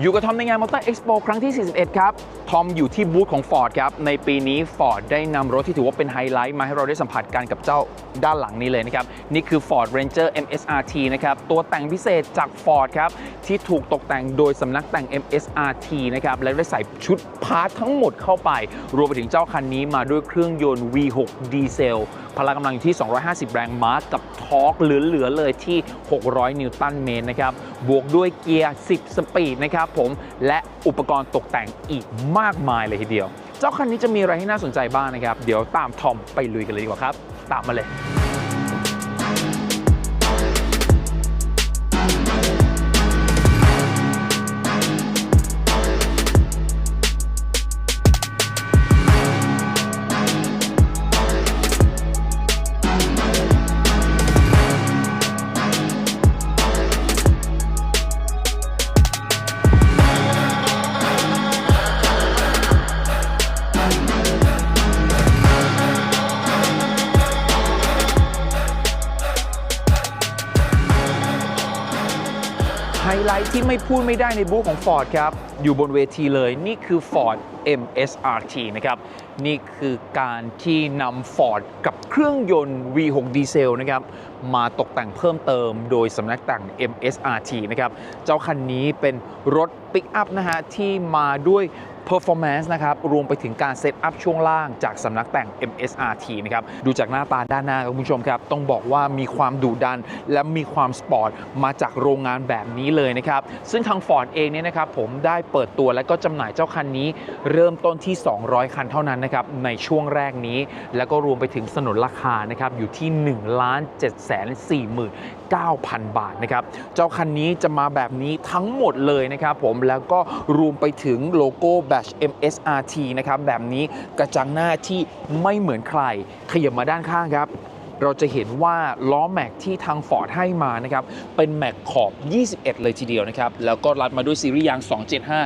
อยู่กับทอมในงาน Motor Expo ครั้งที่ 41 ครับ ทอมอยู่ที่บูธของ Ford ครับ ในปีนี้ Ford ได้นำรถที่ถือว่าเป็นไฮไลท์มาให้เราได้สัมผัสกันกับเจ้าด้านหลังนี้เลยนะครับ นี่คือ Ford Ranger MSRT นะครับ ตัวแต่งพิเศษจาก Ford ครับ ที่ถูกตกแต่งโดยสำนักแต่ง MSRT นะครับ และได้ใส่ชุดพาร์ททั้งหมดเข้าไป รวมไปถึงเจ้าคันนี้มาด้วยเครื่องยนต์ V6 ดีเซล พละกำลังอยู่ที่ 250 แรงม้ากับทอร์กเหลือๆเลยที่ 600 นิวตันเมตรนะครับ บวกด้วยเกียร์ 10 สปีดนะครับผม และอุปกรณ์ตกแต่งอีกมากมายเลยทีเดียว เจ้าคันนี้จะมีอะไรให้น่าสนใจบ้างนะครับ เดี๋ยวตามทอมไปลุยกันเลยดีกว่าครับ ตามมาเลย ไฮไลท์ที่ไม่พูดไม่ได้ในบูธของ Ford ครับ อยู่บนเวทีเลยนี่คือ Ford MSRT นะครับ นี่คือการที่นำ Ford กับเครื่องยนต์ V6 ดีเซลนะครับ มาตกแต่งเพิ่มเติมโดยสำนักแต่ง MSRT นะครับ เจ้าคันนี้เป็นรถปิกอัพนะฮะ ที่มาด้วย performance นะครับ รวมไปถึงการเซตอัพช่วงล่างจากสำนักแต่ง MSRT นะครับ ดูจากหน้าตาด้านหน้าคุณผู้ชมครับ ต้องบอกว่ามีความดุดัน และมีความสปอร์ตมาจากโรงงานแบบนี้เลยนะครับ ซึ่งทาง Ford เองเนี่ยนะครับผมได้เปิดตัวและก็จำหน่ายเจ้าคันนี้ เริ่มต้นที่ 200 คันเท่านั้นนะครับในช่วงแรกนี้ แล้วก็รวมไปถึงสนุนราคานะครับอยู่ที่ 1 7 4 9,000 บาทนะครับ เจ้าคันนี้จะมาแบบนี้ทั้งหมดเลยนะครับผม แล้วก็รวมไปถึงโลโก้ Bash MSRT นะครับ แบบนี้กระจังหน้าที่ไม่เหมือนใคร ขยับมาด้านข้างครับ เราจะเห็นว่าล้อแม็กที่ทาง Ford ให้มานะครับ เป็นแม็กขอบ 21 เลยทีเดียวนะครับ แล้วก็รัดมาด้วยซีรีส์ยาง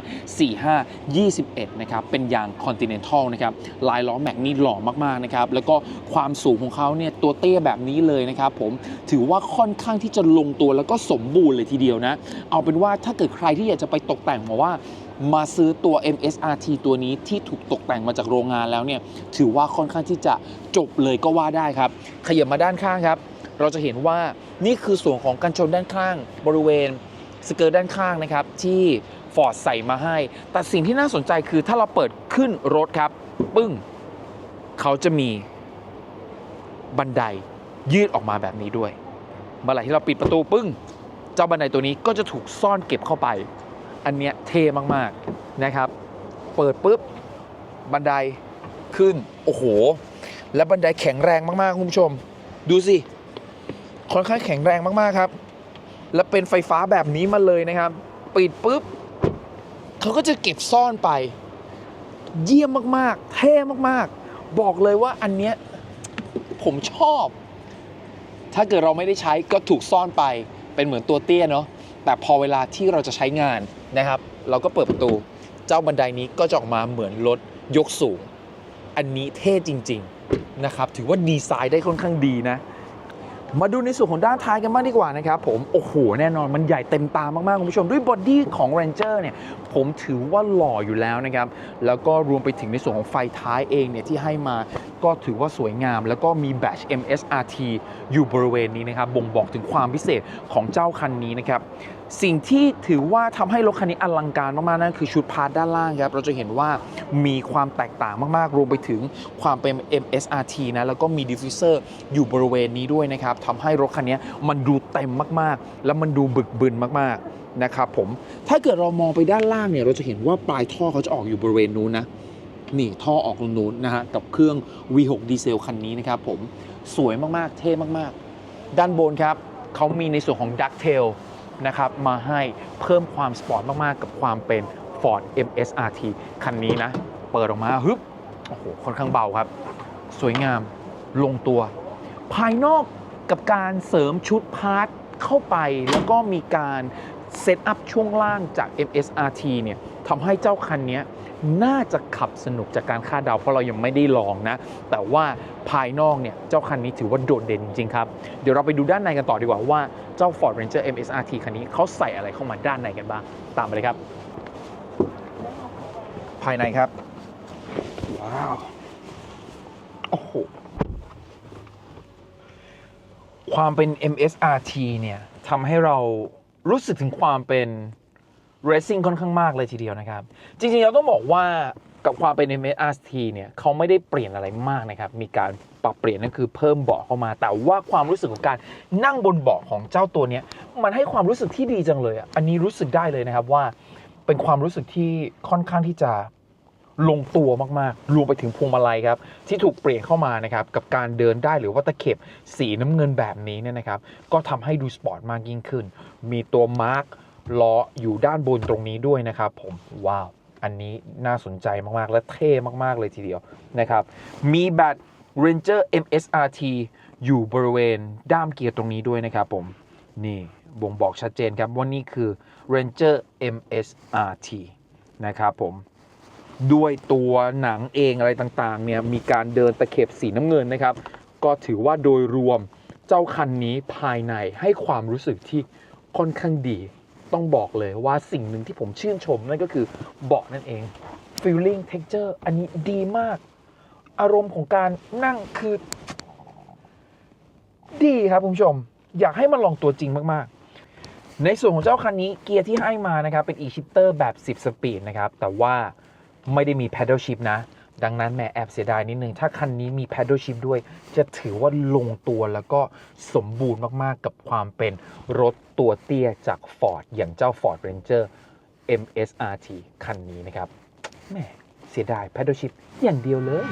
275 45 21 นะครับ เป็นยาง Continental นะครับ ลายล้อแม็กนี่หล่อมาก ๆ นะครับ แล้วก็ความสูงของเขาเนี่ยตัวเตี้ยแบบนี้เลยนะครับผมถือว่าค่อนข้างที่จะลงตัวแล้วก็สมบูรณ์เลยทีเดียวนะ เอาเป็นว่าถ้าเกิดใครที่อยากจะไปตกแต่งมาว่า มาซื้อตัว MSRT ตัวนี้ที่ถูกตกแต่งมาจากโรงงานแล้วเนี่ยถือว่าค่อนข้างที่จะจบเลยก็ว่าได้ครับ ขยับมาด้านข้างครับ เราจะเห็นว่านี่คือส่วนของกันชนด้านข้าง บริเวณสเกิร์ตด้านข้างนะครับ ที่ Ford ใส่มาให้ แต่สิ่งที่น่าสนใจคือถ้าเราเปิดขึ้นรถครับ ปึ้ง เขาจะมีบันไดยืดออกมาแบบนี้ด้วย เมื่อไหร่ที่เราปิดประตูปึ้ง เจ้าบันไดตัวนี้ก็จะถูกซ่อนเก็บเข้าไป อันเนี้ยเท่มากๆนะครับ เปิดปุ๊บบันไดขึ้น โอ้โห และบันไดแข็งแรงมาก ๆ คุณผู้ชม ดูสิ ค่อนข้างแข็งแรงมาก ๆ ครับ และเป็นไฟฟ้าแบบนี้มาเลยนะครับ ปิดปุ๊บเขาก็จะเก็บซ่อนไป เยี่ยมมาก ๆ เท่มาก ๆ บอกเลยว่าอันเนี้ยผมชอบ ถ้าเกิดเราไม่ได้ใช้ก็ถูกซ่อนไป เป็นเหมือนตัวเตี้ยเนาะ แต่พอเวลาที่เราจะใช้งาน นะครับ เราก็เปิดประตู เจ้าบันไดนี้ก็จะออกมาเหมือนรถยกสูง อันนี้เท่จริง ๆ นะครับ ถือว่าดีไซน์ได้ค่อนข้างดีนะ มาดูในส่วนของด้านท้ายกันบ้างดีกว่านะครับผม โอ้โห แน่นอนมันใหญ่เต็มตามากๆ คุณผู้ชม ด้วยบอดี้ของ Ranger เนี่ย ผมถือว่าหล่ออยู่แล้วนะครับ แล้วก็รวมไปถึงในส่วนของไฟท้ายเองเนี่ยที่ให้มา ก็ถือว่าสวยงาม แล้วก็มีแบต MSRT อยู่บริเวณนี้นะครับ บ่งบอกถึงความพิเศษของเจ้าคันนี้นะครับ สิ่งที่ถือว่าทำให้รถคันนี้อลังการมากๆนั่นคือชุดพาร์ทด้านล่างครับ เราจะเห็นว่ามีความแตกต่างมากๆ รวมไปถึงความเป็น MSRT นะ แล้วก็มีดิฟฟิเซอร์อยู่บริเวณนี้ด้วยนะครับทำให้รถคันนี้มันดูเต็มมากๆ แล้วมันดูบึกบึนมากๆนะครับผม ถ้าเกิดเรามองไปด้านล่างเนี่ย เราจะเห็นว่าปลายท่อเขาจะออกอยู่บริเวณนู้นนะ นี่ท่อออกตรงนู้นนะฮะกับเครื่อง V6 ดีเซลคันนี้นะครับผมสวยมากๆ เท่มากๆ ด้านบนครับเขามีในส่วนของ Duck Tail นะครับมาให้เพิ่มความสปอร์ตมากๆ กับความเป็น Ford MSRT คันนี้นะ เปิดออกมาฮึบโอ้โหค่อนข้างเบาครับ สวยงามลงตัว ภายนอกกับการเสริมชุดพาร์ทเข้าไป แล้วก็มีการเซตอัพช่วงล่างจาก MSRT เนี่ย ทำให้เจ้าคันเนี้ยน่าจะขับสนุกจากการคาดเดาเพราะเรายังไม่ได้ลองนะ แต่ว่าภายนอกเนี่ยเจ้าคันนี้ถือว่าโดดเด่นจริงๆครับ เดี๋ยวเราไปดูด้านในกันต่อดีกว่าว่าเจ้า Ford Ranger MSRT คันนี้เขาใส่อะไรเข้ามาด้านในกันบ้าง ตามมาเลยครับ ภายในครับ ว้าว โอ้โห ความเป็น MSRT เนี่ยทำให้เรารู้สึกถึงความเป็น racing ค่อนข้างมากเลยทีเดียวนะครับ จริงๆเราต้องบอกว่ากับความเป็น MSRT เนี่ยเขาไม่ได้เปลี่ยนอะไรมากนะครับ มีการปรับเปลี่ยนนั่นคือเพิ่มเบาะเข้ามา แต่ว่าความรู้สึกของการนั่งบนเบาะของเจ้าตัวเนี้ยมันให้ความรู้สึกที่ดีจังเลยอันนี้รู้สึกได้เลยนะครับว่าเป็นความรู้สึกที่ค่อนข้างที่จะลงตัวมากๆ รวมไปถึงพวงมาลัยครับ ที่ถูกเปลี่ยนเข้ามานะครับ กับการเดินได้หรือว่าตะเข็บสีน้ำเงินแบบนี้เนี่ยนะครับ ก็ทำให้ดูสปอร์ตมากยิ่งขึ้น มีตัวมาร์ก ล้ออยู่ด้านบนตรงนี้ด้วยนะครับผมว้าว อันนี้น่าสนใจมาก ๆ และเท่มาก ๆ เลยทีเดียวนะครับ มีแบต Ranger MSRT อยู่บริเวณด้ามเกียร์ตรงนี้ด้วยนะครับผม นี่บ่งบอกชัดเจนครับว่านี่คือ Ranger MSRT นะครับผมด้วยตัวหนังเองอะไรต่างๆเนี่ยมีการเดินตะเข็บสีน้ำเงินนะครับ ก็ถือว่าโดยรวมเจ้าคันนี้ภายในให้ความรู้สึกที่ค่อนข้างดี ต้องบอกเลยว่าสิ่งหนึ่งที่ผมชื่นชมนั่นก็คือเบาะนั่นเอง feeling texture อันนี้ดีมาก อารมณ์ของการนั่งคือ ดีครับคุณผู้ชม อยากให้มาลองตัวจริงมาก ๆ ในส่วนของเจ้าคันนี้เกียร์ที่ให้มานะครับ เป็น e-shifter แบบ 10 สปีดนะครับ แต่ว่าไม่ได้มี paddle shift นะ ดังนั้นแหม่แอบเสียดายนิดนึง ถ้าคันนี้มี paddle shift ด้วย จะถือว่าลงตัวแล้วก็สมบูรณ์มากๆกับความเป็นรถตัวเตี้ยจาก Ford อย่างเจ้า Ford Ranger MSRT คันนี้นะครับแหม่เสียดาย paddle shift อย่างเดียวเลย